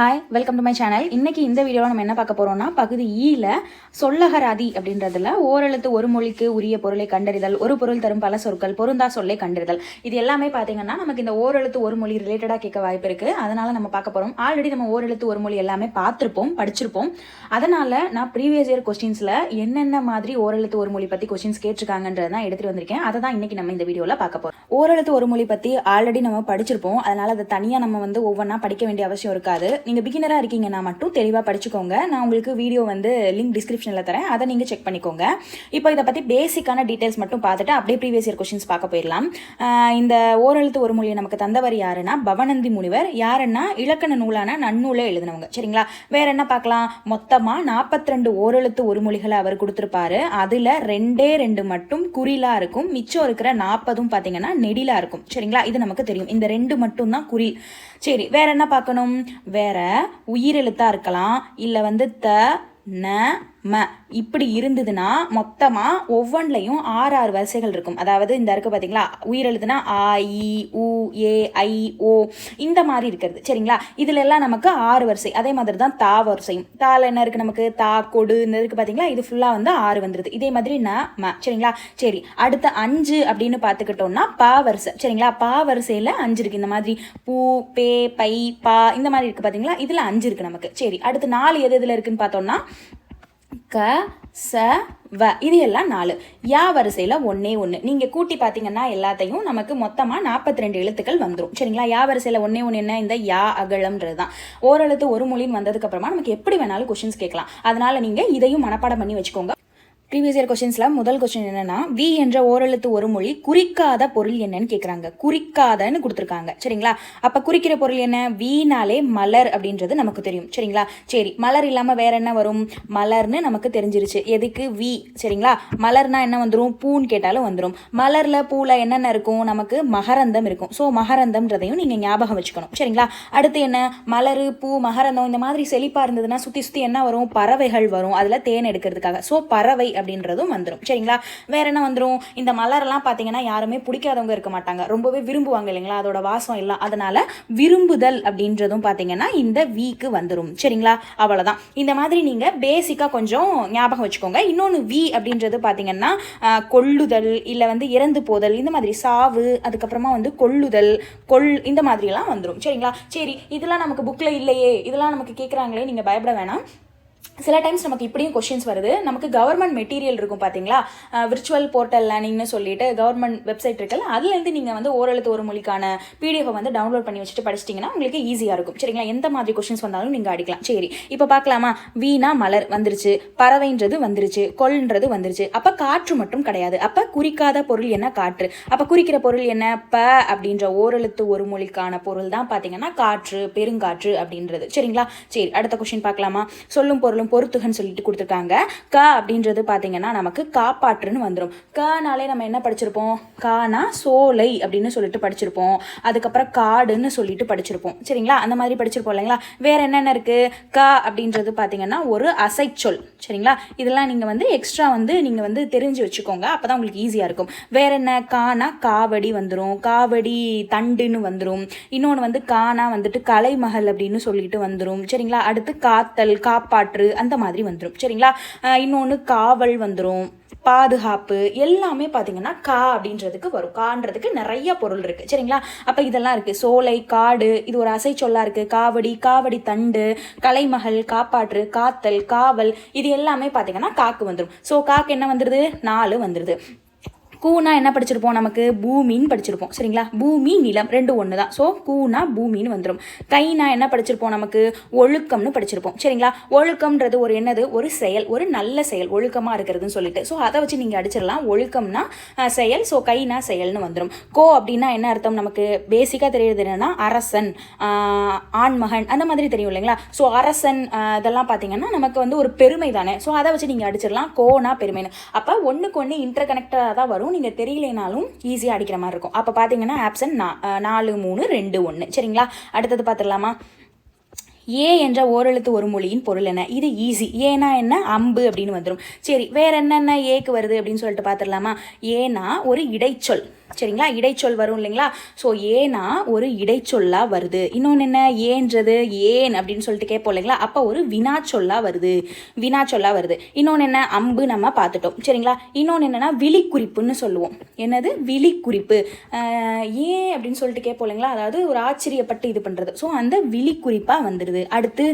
Hi welcome to my channel இன்னைக்கு இந்த வீடியோவில் நம்ம என்ன பார்க்க போறோம்னா பகுதி ஈல சொல்லகராதி அப்படின்றதுல ஓரெழுத்து ஒரு மொழிக்கு உரிய பொருளை கண்டறிதல் ஒரு பொருள் தரும் பல சொற்கள் பொருந்தா சொல்லை கண்டறிதல். இது எல்லாமே பார்த்தீங்கன்னா நமக்கு இந்த ஓரெழுத்து ஒரு மொழி ரிலேட்டடாக கேட்க வாய்ப்பு இருக்கு. அதனால நம்ம பார்க்க போறோம். ஆல்ரெடி நம்ம ஓரெழுத்து ஒரு மொழி எல்லாமே பார்த்துருப்போம் படிச்சிருப்போம். அதனால நான் ப்ரீவியஸ் இயர் கொஸ்டின்ஸ்ல என்னென்ன மாதிரி ஓரெழுத்து ஒரு மொழி பத்தி கொஸ்டின்ஸ் கேட்டிருக்காங்கன்றது தான் எடுத்துட்டு வந்திருக்கேன். அதை தான் இன்னைக்கு நம்ம இந்த வீடியோவில் பார்க்க போறோம். ஓரெழுத்து ஒரு மொழி பத்தி ஆல்ரெடி நம்ம படிச்சிருப்போம். அதனால அதை தனியாக நம்ம வந்து ஒவ்வொன்றா படிக்க வேண்டிய அவசியம் இருக்காது. நீங்கள் பிகினராக இருக்கீங்கன்னா மட்டும் தெளிவாக படிச்சுக்கோங்க. நான் உங்களுக்கு வீடியோ வந்து லிங்க் டிஸ்கிரிப்ஷனில் தரேன். அதை நீங்கள் செக் பண்ணிக்கோங்க. இப்போ இதை பற்றி பேசிக்கான டீட்டெயில்ஸ் மட்டும் பார்த்துட்டு அப்படியே ப்ரீவியஸ் இயர் கொஷின்ஸ் பார்க்க போயிடலாம். இந்த ஓரெழுத்து ஒரு மொழியை நமக்கு தந்தவர் யாருன்னா பவனந்தி முனிவர். யாருன்னா இலக்கண நூலான நன்னூலை எழுதினவங்க. சரிங்களா? வேற என்ன பார்க்கலாம்? மொத்தமாக நாற்பத்தி ரெண்டு ஓரெழுத்து ஒரு மொழிகளை அவர் கொடுத்துருப்பாரு. அதில் ரெண்டே ரெண்டு மட்டும் குறிலாக இருக்கும். மிச்சம் இருக்கிற நாற்பதும் பார்த்தீங்கன்னா நெடிலாக இருக்கும். சரிங்களா? இது நமக்கு தெரியும். இந்த ரெண்டு மட்டும் தான் குறில் சரி வேற என்ன பார்க்கணும்? வேற உயிரெழுத்தா இருக்கலாம். இல்லை வந்து த ந ம இப்படி இருந்ததுன்னா மொத்தமாக ஒவ்வொன்றிலையும் ஆறு ஆறு வரிசைகள் இருக்கும். அதாவது இந்த இருக்கு பார்த்தீங்களா உயிர் ஆ இ உ ஏ ஐ ஓ இந்த மாதிரி இருக்கிறது. சரிங்களா? இதில் எல்லாம் நமக்கு ஆறு வரிசை. அதே மாதிரி தான் தா வரிசையும். தாவில் என்ன இருக்குது நமக்கு? தா கொடு இந்த இருக்குது பார்த்தீங்களா இது ஃபுல்லாக வந்து ஆறு வந்துடுது இதே மாதிரி ந ம சரிங்களா? சரி அடுத்த அஞ்சு அப்படின்னு பார்த்துக்கிட்டோம்னா பா வரிசை. சரிங்களா? பா வரிசையில் அஞ்சு இருக்குது இந்த மாதிரி பூ பே பை பா இந்த மாதிரி இருக்குது பார்த்தீங்களா இதில் அஞ்சு இருக்குது நமக்கு. சரி அடுத்து நாலு எது எதில் இருக்குன்னு பார்த்தோம்னா க ச வ. இது எல்லாம் நாலு. யா வரிசையில் ஒன்றே ஒன்று நீங்கள் கூட்டி பார்த்தீங்கன்னா எல்லாத்தையும் நமக்கு மொத்தமாக நாற்பத்தி ரெண்டு எழுத்துக்கள் வந்துடும் சரிங்களா? யா வரிசையில் ஒன்றே ஒன்று என்ன? இந்த யா அகலம்ன்றது தான். ஓரெழுத்து ஒரு மொழின்னு வந்ததுக்கப்புறமா நமக்கு எப்படி வேணாலும் கொஷின்ஸ் கேட்கலாம். அதனால் நீங்கள் இதையும் மனப்பாடம் பண்ணி வச்சுக்கோங்க. ப்ரீவியஸ் இயர் கொஷின்ஸில் முதல் கொஷின் என்னன்னா வி என்ற ஓரெழுத்து ஒரு மொழி குறிக்காத பொருள் என்னன்னு கேட்குறாங்க குறிக்காதன்னு கொடுத்துருக்காங்க. சரிங்களா? அப்போ குறிக்கிற பொருள் என்ன? வீணாலே மலர் அப்படின்றது நமக்கு தெரியும். சரிங்களா? சரி மலர் இல்லாமல் வேற என்ன வரும்? மலர்னு நமக்கு தெரிஞ்சிருச்சு. எதுக்கு? வி சரிங்களா? மலர்னா என்ன வந்துடும் பூன்னு கேட்டாலும் வந்துடும் மலரில் பூவில் என்னென்ன இருக்கும்? நமக்கு மகரந்தம் இருக்கும். ஸோ மகரந்தம்ன்றதையும் நீங்கள் ஞாபகம் வச்சுக்கணும். சரிங்களா? அடுத்து என்ன? மலர் பூ மகரந்தம் இந்த மாதிரி செழிப்பாக இருந்ததுன்னா சுற்றி சுற்றி என்ன வரும்? பறவைகள் வரும். அதில் தேன் எடுக்கிறதுக்காக. ஸோ பறவை அப்படின்றதும் வந்துடும் சரிங்களா? வேற என்ன வந்துடும் இந்த மலரெல்லாம் பார்த்தீங்கன்னா யாருமே பிடிக்காதவங்க இருக்க மாட்டாங்க. ரொம்பவே விரும்புவாங்க இல்லைங்களா? அதோட வாசம் இல்லை அதனால விரும்புதல் அப்படின்றதும் பார்த்தீங்கன்னா இந்த வீக்கு வந்துடும் சரிங்களா? அவ்வளோதான் இந்த மாதிரி நீங்கள் பேசிக்காக கொஞ்சம் ஞாபகம் வச்சுக்கோங்க. இன்னொன்று வி அப்படின்றது பார்த்தீங்கன்னா கொள்ளுதல் இல்லை வந்து இறந்து போதல் இந்த மாதிரி சாவு அதுக்கப்புறமா வந்து கொள்ளுதல் கொள் இந்த மாதிரிலாம் வந்துடும் சரிங்களா? சரி இதெல்லாம் நமக்கு புக்கில் இல்லையே. இதெல்லாம் நமக்கு கேட்குறாங்களே நீங்கள் பயப்பட வேணாம். சில டைம்ஸ் நமக்கு இப்படியும் கொஷின்ஸ் வருது. நமக்கு கவர்மெண்ட் மெட்டீரியல் இருக்கும் பார்த்தீங்களா விர்ச்சுவல் போர்ட்டல் லேர்னிங்னு சொல்லிட்டு கவர்மெண்ட் வெப்சைட் இருக்குல்ல அதுலேருந்து நீங்கள் வந்து ஓரெழுத்து ஒரு மொழிக்கான பிடிஎஃப் வந்து டவுன்லோட் பண்ணி வச்சுட்டு படிச்சிட்டிங்கன்னா உங்களுக்கு ஈஸியாக இருக்கும். சரிங்களா? எந்த மாதிரி கொஷின்ஸ் வந்தாலும் நீங்கள் அடிக்கலாம். சரி இப்போ பார்க்கலாமா வீணா மலர் வந்துருச்சு பறவைன்றது வந்துருச்சு கொள்ன்றது வந்துருச்சு. அப்போ காற்று மட்டும் கிடையாது. அப்போ குறிக்காத பொருள் என்ன காற்று? அப்போ குறிக்கிற பொருள் என்ன? ப அப்படின்ற ஓரெழுத்து ஒரு மொழிக்கான பொருள் தான் பார்த்தீங்கன்னா காற்று பெருங்காற்று அப்படின்றது. சரிங்களா? சரி அடுத்த கொஷின் பார்க்கலாமா சொல்லும் பொருளும் பொறுத்துகன்னு சொல்லிட்டு கொடுத்துருக்காங்க. க அப்படின்றது பார்த்தீங்கன்னா நமக்கு காப்பாற்றுன்னு வந்துடும் கனாலே நம்ம என்ன படிச்சிருப்போம்? கானா சோலை அப்படின்னு சொல்லிட்டு படிச்சிருப்போம். அதுக்கப்புறம் காடுன்னு சொல்லிட்டு படிச்சிருப்போம். சரிங்களா? அந்த மாதிரி படிச்சிருப்போம் இல்லைங்களா? வேற என்னென்ன இருக்கு? க அப்படின்றது பார்த்தீங்கன்னா ஒரு அசைச்சொல். சரிங்களா? இதெல்லாம் நீங்கள் வந்து எக்ஸ்ட்ரா வந்து நீங்கள் வந்து தெரிஞ்சு வச்சுக்கோங்க. அப்போ தான் உங்களுக்கு ஈஸியாக இருக்கும். வேற என்ன? கானா காவடி வந்துடும் காவடி தண்டுன்னு வந்துடும் இன்னொன்று வந்து கானா வந்துட்டு கலைமகள் அப்படின்னு சொல்லிட்டு வந்துடும் சரிங்களா? அடுத்து காத்தல் காப்பாற்று அந்த மாதிரி வந்துடும் சரிங்களா? இன்னொன்று காவல் வந்துடும் பாதுகாப்பு எல்லாமே பார்த்தீங்கன்னா கா அப்படின்றதுக்கு வரும். கான்றதுக்கு நிறைய பொருள் இருக்குது சரிங்களா? அப்போ இதெல்லாம் இருக்குது சோலை காடு இது ஒரு அசை சொல்லாக இருக்குது காவடி காவடி தண்டு கலைமகள் காப்பாற்று காத்தல் காவல் இது எல்லாமே பார்த்தீங்கன்னா காக்கு வந்துடும் ஸோ காக்கு என்ன வந்துடுது நாலு வந்துடுது கூனா என்ன படிச்சிருப்போம்? நமக்கு பூமின்னு படிச்சிருப்போம். சரிங்களா? பூமி நிலம் ரெண்டு ஒன்று தான் ஸோ கூனா பூமின்னு வந்துடும் கைனா என்ன படிச்சிருப்போம்? நமக்கு ஒழுக்கம்னு படிச்சிருப்போம். சரிங்களா? ஒழுக்கம்ன்றது ஒரு என்னது? ஒரு செயல். ஒரு நல்ல செயல். ஒழுக்கமாக இருக்கிறதுன்னு சொல்லிட்டு. ஸோ அதை வச்சு நீங்கள் அடிச்சிடலாம். ஒழுக்கம்னா செயல். ஸோ கைனா செயல்னு வந்துடும் கோ அப்படின்னா என்ன அர்த்தம்? நமக்கு பேசிக்காக தெரியுது என்னன்னா அரசன் ஆண்மகன். அந்த மாதிரி தெரியும் இல்லைங்களா? ஸோ அரசன் இதெல்லாம் பார்த்தீங்கன்னா நமக்கு வந்து ஒரு பெருமை தானே ஸோ அதை வச்சு நீங்கள் அடிச்சிடலாம். கோனா பெருமைன்னு. அப்போ ஒன்றுக்கு ஒன்று இன்டர் கனெக்டடாக தான் வரும். நீங்கள் தெரியலைனாலும் ஈஸியாக அடிக்கிற மாதிரி இருக்கும். அப்போ பார்த்தீங்கன்னா ஆப்ஷன் நா நாலு மூணு ரெண்டு ஒன்று சரிங்களா? அடுத்தது பார்த்துடலாமா ஏ என்ற ஓரெழுத்து ஒரு மொழியின் பொருள் என்ன? இது ஈஸி ஏனா என்ன? அம்பு அப்படின்னு வந்துடும் சரி வேற என்னென்ன ஏக்கு வருது அப்படின்னு சொல்லிட்டு பார்த்துடலாமா? ஏனா ஒரு இடைச்சொல். சரிங்களா? இடைச்சொல் வரும் இல்லைங்களா? ஸோ ஏனா ஒரு இடைச்சொல்லாக வருது. இன்னொன்று என்ன? ஏன்றது? ஏன் அப்படின்னு சொல்லிட்டு கேட்போம் இல்லைங்களா? அப்போ ஒரு வினாச்சொல்லா வருது. வினாச்சொல்லா வருது. இன்னொன்று என்ன? அம்பு நம்ம பார்த்துட்டோம். சரிங்களா? இன்னொன்று என்னன்னா விழிக்குறிப்புன்னு சொல்லுவோம். என்னது? விழிக்குறிப்பு. ஏன் அப்படின்னு சொல்லிட்டு கேட்போம் இல்லைங்களா? அதாவது ஒரு ஆச்சரியப்பட்டு இது பண்ணுறது ஸோ அந்த விழிக்குறிப்பாக வந்துடுது அடுத்து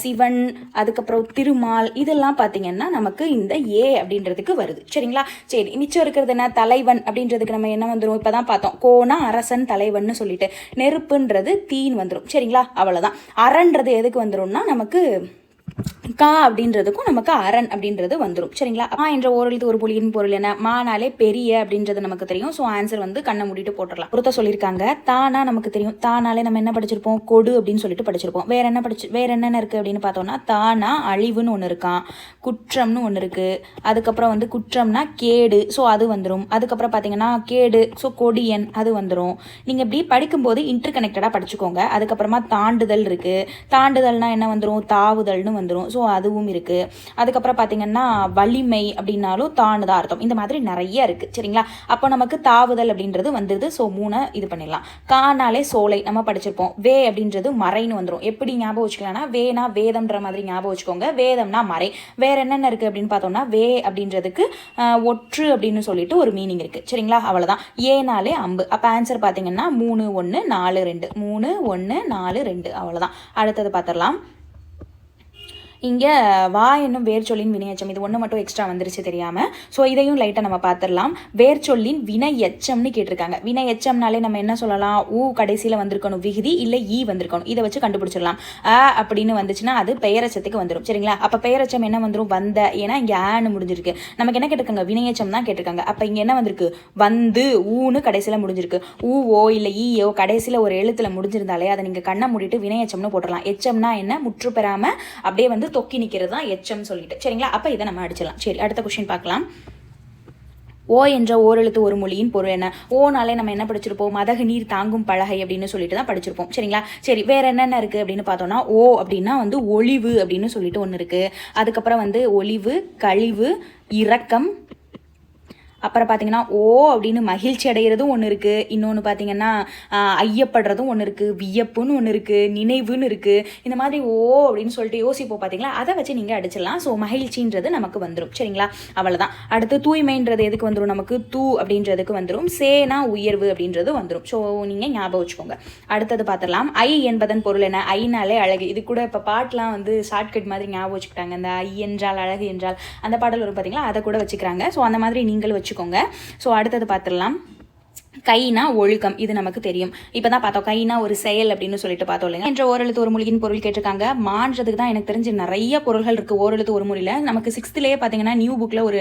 சிவன் அதுக்கப்புறம் திருமால் இதெல்லாம் பார்த்தீங்கன்னா நமக்கு இந்த ஏ அப்படின்றதுக்கு வருது. சரிங்களா? சரி மிச்சம் இருக்கிறது என்ன? தலைவன் அப்படின்றதுக்கு நம்ம என்ன வந்துடும் இப்போ தான் பார்த்தோம். கோனா அரசன் தலைவன்னு சொல்லிட்டு நெருப்புன்றது தீன் வந்துடும் சரிங்களா? அவ்வளோதான் அரன்றது எதுக்கு வந்துடும்னா நமக்கு கா அப்படின்றதுக்கும் நமக்கு அரண் அப்படின்றது வந்துடும் சரிங்களா? மா என்ற ஓரெழுத்து ஒரு புலியின் பொருள் என்ன மானாலே பெரிய அப்படின்றது நமக்கு தெரியும். ஸோ ஆன்சர் வந்து கண்ணை மூடிட்டு போட்டுடலாம் ஒருத்த சொல்லியிருக்காங்க தானா நமக்கு தெரியும். தானாலே நம்ம என்ன படிச்சிருப்போம்? கொடு அப்படின்னு சொல்லிட்டு படிச்சிருப்போம். வேற என்ன படிச்சு வேற என்னென்ன இருக்குது அப்படின்னு பார்த்தோம்னா தானா அழிவுன்னு ஒன்று இருக்கான் குற்றம்னு ஒன்று இருக்குது அதுக்கப்புறம் வந்து குற்றம்னா கேடு. ஸோ அது வந்துடும் அதுக்கப்புறம் பார்த்தீங்கன்னா கேடு. ஸோ கொடியன் அது வந்துடும் நீங்கள் இப்படி படிக்கும்போது இன்டர் கனெக்டடாக படிச்சுக்கோங்க. அதுக்கப்புறமா தாண்டுதல் இருக்குது தாண்டுதல்னா என்ன வந்துடும் தாவுதல்னு வந்துடும் ஸோ அதுவும் இருக்குது அதுக்கப்புறம் பார்த்தீங்கன்னா வலிமை அப்படின்னாலும் தாண்டுதான் அர்த்தம். இந்த மாதிரி நிறைய இருக்குது சரிங்களா? அப்போ நமக்கு தாவுதல் அப்படின்றது வந்துடுது ஸோ மூணை இது பண்ணிடலாம். கானாலே சோலை நம்ம படிச்சிருப்போம். வே அப்படின்றது மறைன்னு வந்துடும் எப்படி ஞாபகம் வச்சுக்கலாம்னா வேனா வேதம்ன்ற மாதிரி ஞாபகம் வச்சுக்கோங்க. வேதம்னா மறை. வேற என்னென்ன இருக்குது அப்படின்னு பார்த்தோம்னா வே அப்படின்றதுக்கு ஒற்று அப்படின்னு சொல்லிட்டு ஒரு மீனிங் இருக்குது சரிங்களா? அவ்வளோதான் ஏனாலே அம்பு. அப்போ ஆன்சர் பார்த்தீங்கன்னா மூணு ஒன்று நாலு ரெண்டு. மூணு ஒன்று நாலு ரெண்டு. அவ்வளோதான் அடுத்தது பார்த்துடலாம் இங்கே வா என்னும் வேர்ச்சொல்லின் வினையச்சம். இது ஒன்று மட்டும் எக்ஸ்ட்ரா வந்துருச்சு தெரியாமல் ஸோ இதையும் லைட்டாக நம்ம பார்த்துடலாம் வேர்ச்சொல்லின் வினையச்சம்னு கேட்டிருக்காங்க. வினை எச்சம்னாலே நம்ம என்ன சொல்லலாம்? ஊ கடைசியில் வந்திருக்கணும். விகுதி இல்லை ஈ வந்திருக்கணும். இதை வச்சு கண்டுபிடிச்சிடலாம். ஆ அப்படின்னு வந்துச்சுன்னா அது பெயரச்சத்துக்கு வந்துடும் சரிங்களா? அப்போ பெயரச்சம் என்ன வந்துடும் வந்த. ஏன்னா இங்கே ஆன்னு முடிஞ்சிருக்கு. நமக்கு என்ன கேட்டிருக்காங்க? வினையச்சம் தான் கேட்டிருக்காங்க. அப்போ இங்கே என்ன வந்திருக்கு? வந்து ஊன்னு கடைசியில் முடிஞ்சிருக்கு. ஊவோ இல்லை ஈயோ கடைசியில் ஒரு எழுத்தில் முடிஞ்சிருந்தாலே அதை நீங்கள் கண்ணை மூடிட்டு வினையச்சம்னு போட்டுடலாம். எச்சம்னா என்ன? முற்று பெறாமல் அப்படியே வந்து தொக்கி நிற்கிறது தான் எச்சம் சொல்லிட்டு. சரிங்களா? அப்போ இதை நம்ம அடிச்சிடலாம். சரி அடுத்த கொஷின் பார்க்கலாம். ஓ என்ற ஓரெழுத்து ஒரு மொழியின் பொருள் என்ன? ஓனாலே நம்ம என்ன படிச்சிருப்போம்? மதகு நீர் தாங்கும் பலகை அப்படின்னு சொல்லிட்டு தான் படிச்சிருப்போம். சரிங்களா? சரி வேற என்னென்ன இருக்குது அப்படின்னு பார்த்தோம்னா ஓ அப்படின்னா வந்து ஒளிவு அப்படின்னு சொல்லிட்டு ஒன்று இருக்குது அதுக்கப்புறம் வந்து ஒளிவு கழிவு இரக்கம் அப்புறம் பார்த்தீங்கன்னா ஓ அப்படின்னு மகிழ்ச்சி அடைகிறதும் ஒன்று இருக்குது இன்னொன்று பார்த்தீங்கன்னா ஐயப்படுறதும் ஒன்று இருக்குது வியப்புன்னு ஒன்று இருக்குது நினைவுன்னு இருக்குது இந்த மாதிரி ஓ அப்படின்னு சொல்லிட்டு யோசிப்போம் பார்த்தீங்களா அதை வச்சு நீங்கள் அடிச்சிடலாம். ஸோ மகிழ்ச்சின்றது நமக்கு வந்துடும் சரிங்களா? அவ்வளோதான் அடுத்து தூய்மைன்றது எதுக்கு வந்துடும் நமக்கு தூ அப்படின்றதுக்கு வந்துடும் சேனா உயர்வு அப்படின்றது வந்துடும் ஸோ நீங்கள் ஞாபகம் வச்சுக்கோங்க. அடுத்தது பார்த்துடலாம் ஐ என்பதன் பொருள் என்ன? ஐனாலே அழகு. இது கூட இப்போ பாட்டெலாம் வந்து ஷார்ட்கட் மாதிரி ஞாபகம் வச்சுக்கிட்டாங்க. அந்த ஐ என்றால் அழகு என்றால் அந்த பாடல் வரும் பார்த்தீங்களா அதை கூட வச்சுக்கிறாங்க. ஸோ அந்த மாதிரி நீங்கள் வச்சுக்கோங்க. ஸோ அடுத்தது பார்த்துடலாம். கைனா ஒழுக்கம் இது நமக்கு தெரியும். இப்போ தான் பார்த்தோம் கைனா ஒரு செயல் அப்படின்னு சொல்லிட்டு பார்த்தோம் இல்லைங்க. என்ற ஓரெழுத்து ஒரு மொழியின் பொருள் கேட்டிருக்காங்க. மான்றதுக்கு தான் எனக்கு தெரிஞ்சு நிறைய பொருள்கள் இருக்குது ஓரெழுத்து ஒரு மொழியில் நமக்கு சிக்ஸ்த்துலேயே பார்த்தீங்கன்னா நியூ புக்கில் ஒரு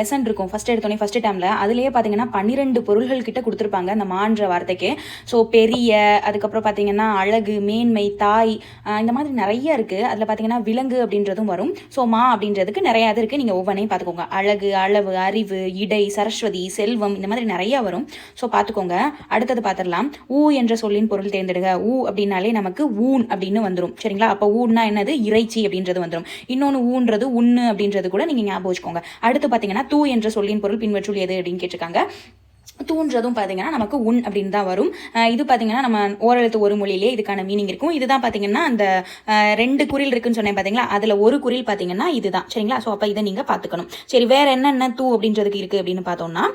லெசன் இருக்கும். ஃபஸ்ட் எடுத்தோடனே ஃபஸ்ட் டைமில் அதுலேயே பார்த்தீங்கன்னா பன்னிரெண்டு பொருள்கள் கிட்ட கொடுத்துருப்பாங்க அந்த மான்ற வார்த்தைக்கு. ஸோ பெரிய அதுக்கப்புறம் பார்த்தீங்கன்னா அழகு மேன்மை தாய் இந்த மாதிரி நிறைய இருக்குது அதில் பார்த்தீங்கன்னா விலங்கு அப்படின்றதும் வரும். ஸோ மா அப்படின்றதுக்கு நிறையா இது இருக்குது நீங்கள் ஒவ்வொன்றையும் பார்த்துக்கோங்க. அழகு அளவு அறிவு இடை சரஸ்வதி செல்வம் இந்த மாதிரி நிறையா வரும். ஸோ பார்த்துக்கோங்க அடுத்தது பார்த்துடலாம் ஊ என்ற சொல்லின் பொருள் தேர்ந்தெடுங்க ஊ அப்படின்னாலே நமக்கு ஊன் அப்படின்னு வந்துடும் சரிங்களா? அப்போ ஊன்னா என்னது? இறைச்சி அப்படின்றது வந்துடும் இன்னொன்று ஊன்றது உண்ணு அப்படின்றது கூட நீங்கள் ஞாபகம் வச்சுக்கோங்க. அடுத்து பார்த்தீங்கன்னா தூ என்ற சொல்லின் பொருள் பின்பற்றுள் எது அப்படின்னு கேட்டிருக்காங்க. தூன்றதும் பார்த்தீங்கன்னா நமக்கு உன் அப்படின்னு தான் வரும். இது பார்த்தீங்கன்னா நம்ம ஓரெழுத்து ஒரு மொழியிலே இதுக்கான மீனிங் இருக்கும். இதுதான் பார்த்தீங்கன்னா அந்த ரெண்டு குறில் இருக்குன்னு சொன்னேன் பார்த்தீங்களா அதில் ஒரு குறில் பார்த்தீங்கன்னா இதுதான். சரிங்களா? ஸோ அப்போ இதை நீங்கள் பார்த்துக்கணும் சரி வேற என்னென்ன தூ அப்படின்றதுக்கு இருக்குது அப்படின்னு பார்த்தோம்னா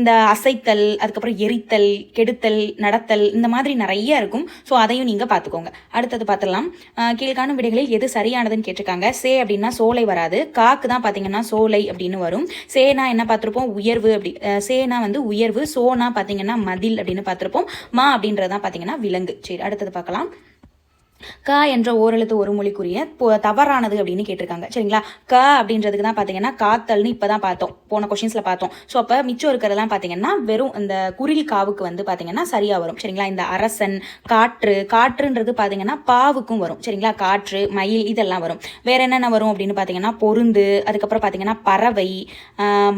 இந்த அசைத்தல் அதுக்கப்புறம் எரித்தல் கெடுத்தல் நடத்தல் இந்த மாதிரி நிறைய இருக்கும். ஸோ அதையும் நீங்கள் பார்த்துக்கோங்க. அடுத்தது பார்த்துடலாம். கீழ்காணும் விடைகளில் எது சரியானதுன்னு கேட்டிருக்காங்க. சே அப்படின்னா சோலை வராது. காக்கு தான் பார்த்தீங்கன்னா சோலை அப்படின்னு வரும். சேனா என்ன பார்த்துருப்போம்? உயர்வு அப்படி சேனா வந்து உயர்வு சோனா பார்த்தீங்கன்னா மதில் அப்படின்னு பார்த்துருப்போம். மா அப்படின்றதான் பார்த்தீங்கன்னா விலங்கு. சரி அடுத்தது பார்க்கலாம். க என்ற ஓரெழுத்து ஒரு மொழிக்குரிய தவறானது அப்படின்னு கேட்டிருக்காங்க. சரிங்களா? க அப்படின்றதுக்கு தான் பார்த்தீங்கன்னா காத்தல்னு இப்போ தான் பார்த்தோம். போன கொஷின்ஸில் பார்த்தோம். ஸோ அப்போ மிச்சம் இருக்கிறதெல்லாம் பார்த்தீங்கன்னா வெறும் இந்த குரில் காவுக்கு வந்து பார்த்தீங்கன்னா சரியாக வரும். சரிங்களா? இந்த அரசன் காற்று காற்றுன்றது பார்த்தீங்கன்னா பாவுக்கும் வரும். சரிங்களா? காற்று மயில் இதெல்லாம் வரும். வேற என்னென்ன வரும் அப்படின்னு பார்த்தீங்கன்னா பொருந்து அதுக்கப்புறம் பார்த்தீங்கன்னா பறவை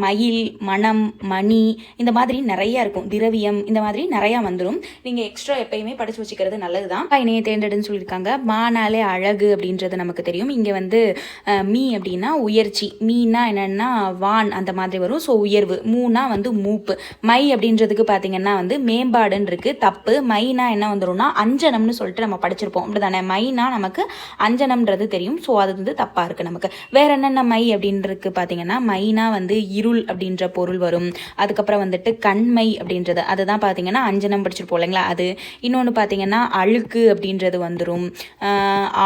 மயில் மணம் மணி இந்த மாதிரி நிறைய இருக்கும். திரவியம் இந்த மாதிரி நிறைய வந்துடும் நீங்கள் எக்ஸ்ட்ரா எப்பயுமே படிச்சு வச்சுக்கிறது நல்லது தான் இணைய தேர்ந்தெடுன்னு சொல்லியிருக்காங்க. சொல்லியிருக்காங்க. மானாலே அழகு அப்படின்றது நமக்கு தெரியும். இங்கே வந்து மீ அப்படின்னா உயர்ச்சி. மீனா என்னென்னா வான் அந்த மாதிரி வரும். ஸோ உயர்வு. மூனா வந்து மூப்பு. மை அப்படின்றதுக்கு பார்த்தீங்கன்னா வந்து மேம்பாடுன்னு இருக்குது தப்பு. மைனா என்ன வந்துரும்னா அஞ்சனம்னு சொல்லிட்டு நம்ம படிச்சிருப்போம். அப்படிதானே? மைனா நமக்கு அஞ்சனம்ன்றது தெரியும். ஸோ அது வந்து தப்பாக இருக்குது நமக்கு. வேற என்னென்ன மை அப்படின்றது பார்த்தீங்கன்னா மைனா வந்து இருள் அப்படின்ற பொருள் வரும். அதுக்கப்புறம் வந்துட்டு கண்மை அப்படின்றது. அதுதான் பார்த்தீங்கன்னா அஞ்சனம் படிச்சிருப்போம் இல்லைங்களா? அது. இன்னொன்று பார்த்தீங்கன்னா அழுக்கு அப்படின்றது வந்துடும் வந்துடும்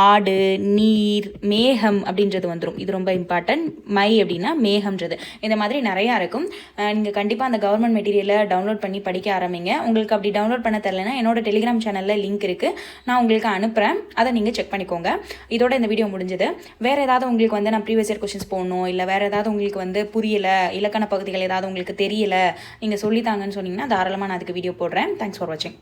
ஆடு நீர் மேகம் அப்படின்றது வந்துடும் இது ரொம்ப இம்பார்ட்டன்ட் மை அப்படின்னா மேகம்ன்றது. இந்த மாதிரி நிறையா இருக்கும். நீங்கள் கண்டிப்பாக அந்த கவர்மெண்ட் மெட்டீரியலை டவுன்லோட் பண்ணி படிக்க ஆரம்பிங்க. உங்களுக்கு அப்படி டவுன்லோட் பண்ண தெரிலனா என்னோட டெலிகிராம் சேனலில் லிங்க் இருக்குது நான் உங்களுக்கு அனுப்புகிறேன் அதை நீங்கள் செக் பண்ணிக்கோங்க. இதோட இந்த வீடியோ முடிஞ்சது. வேறு ஏதாவது உங்களுக்கு வந்து நான் ப்ரீவியஸ் இயர் கொஷின்ஸ் போடணும் இல்லை வேறு ஏதாவது உங்களுக்கு வந்து புரியலை இலக்கண பகுதிகள் ஏதாவது உங்களுக்கு தெரியல நீங்கள் சொல்லித்தாங்கன்னு சொன்னீங்கன்னா தாராளமாக நான் அதுக்கு வீடியோ போடுறேன். தேங்க்ஸ் ஃபார் வாட்சிங்